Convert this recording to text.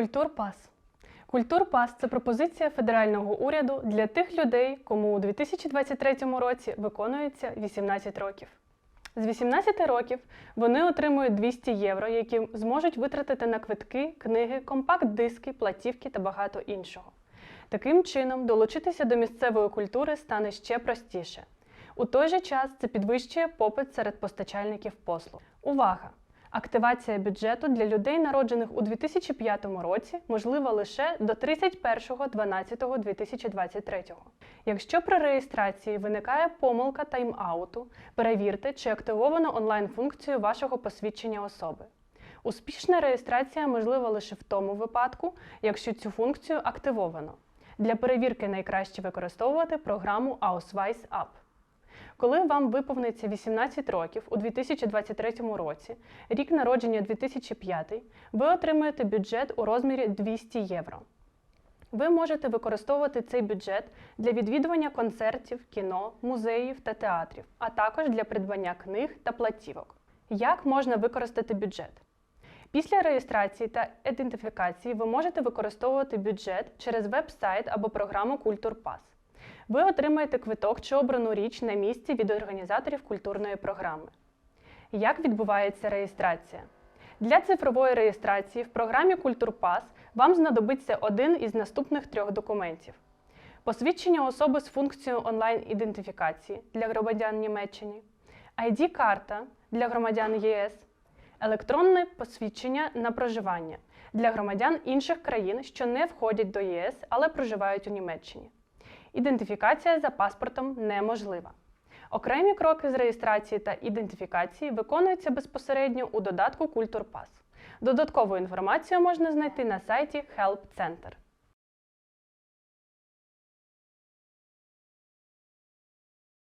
Культурпас. Культурпас це пропозиція федерального уряду для тих людей, кому у 2023 році виконується 18 років. З 18 років вони отримують 200 євро, які зможуть витратити на квитки, книги, компакт-диски, платівки та багато іншого. Таким чином, долучитися до місцевої культури стане ще простіше. У той же час це підвищує попит серед постачальників послуг. Увага! Активація бюджету для людей, народжених у 2005 році, можлива лише до 31.12.2023. Якщо при реєстрації виникає помилка тайм-ауту, перевірте, чи активовано онлайн-функцію вашого посвідчення особи. Успішна реєстрація можлива лише в тому випадку, якщо цю функцію активовано. Для перевірки найкраще використовувати програму Ausweis App. Коли вам виповниться 18 років у 2023 році, рік народження 2005, ви отримаєте бюджет у розмірі 200 євро. Ви можете використовувати цей бюджет для відвідування концертів, кіно, музеїв та театрів, а також для придбання книг та платівок. Як можна використати бюджет? Після реєстрації та ідентифікації ви можете використовувати бюджет через веб-сайт або програму Культурпас. Ви отримаєте квиток чи обрану річ на місці від організаторів культурної програми. Як відбувається реєстрація? Для цифрової реєстрації в програмі Культурпас вам знадобиться один із наступних трьох документів: посвідчення особи з функцією онлайн-ідентифікації для громадян Німеччини, ID-карта для громадян ЄС, електронне посвідчення на проживання для громадян інших країн, що не входять до ЄС, але проживають у Німеччині. Ідентифікація за паспортом неможлива. Окремі кроки з реєстрації та ідентифікації виконуються безпосередньо у додатку Культурпас. Додаткову інформацію можна знайти на сайті Help Center.